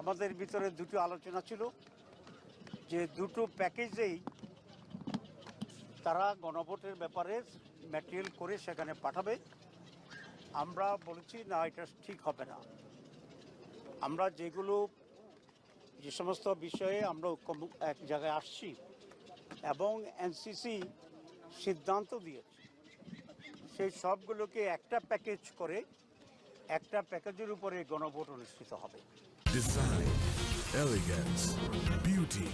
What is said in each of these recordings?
আমাদের ভিতরে দুটো আলোচনা ছিল যে দুটো প্যাকেজেই তারা গণভোটের ব্যাপারে ম্যাটেরিয়াল করে সেখানে পাঠাবে। আমরা বলেছি, না, এটা ঠিক হবে না। আমরা যেগুলো, যে সমস্ত বিষয়ে আমরা এক জায়গায় আসছি এবং এনসিসি সিদ্ধান্ত দিয়েছে, সেই সবগুলোকে একটা প্যাকেজ করে একটা প্যাকেজের উপরে গণভোট অনুষ্ঠিত হবে Design, elegance, beauty.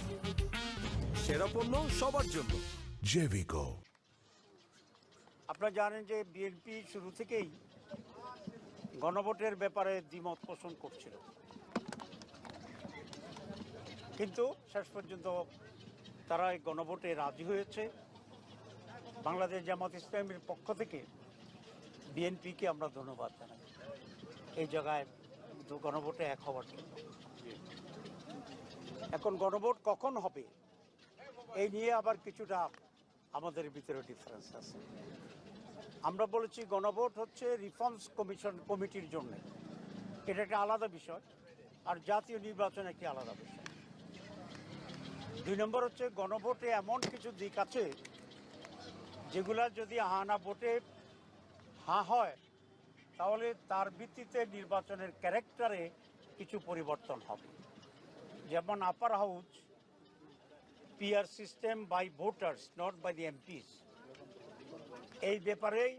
সেরা পণ্য সবার জন্য Jevico. আপনারা জানেন যে বিএনপি শুরু থেকেই গণভোটের ব্যাপারে দ্বিমত পোষণ করছিল কিন্তু শেষ পর্যন্ত তারা এই গণভোটে রাজি হয়েছে বাংলাদেশ জামাত ইসলামের পক্ষ থেকে বিএনপিকে আমরা ধন্যবাদ জানাই। এই জায়গায় গণভোটে এক হওয়ার জন্য। এখন গণভোট কখন হবে? এই নিয়ে আবার কিছুটা আমাদের ভিতরে ডিফারেন্স আছে। আমরা বলেছি গণভোট হচ্ছে রিফর্মস কমিশন কমিটির জন্য। এটা একটা আলাদা বিষয়। আর জাতীয় নির্বাচন একটি আলাদা বিষয়। দুই নম্বর হচ্ছে গণভোটে এমন কিছু দিক আছে যেগুলা যদি হা না ভোটে হা হয়, তাহলে তার ভিত্তিতে নির্বাচনের ক্যারেক্টারে কিছু পরিবর্তন হবে। যেমন upper house PR system by voters not by the MPs এই ব্যাপারেই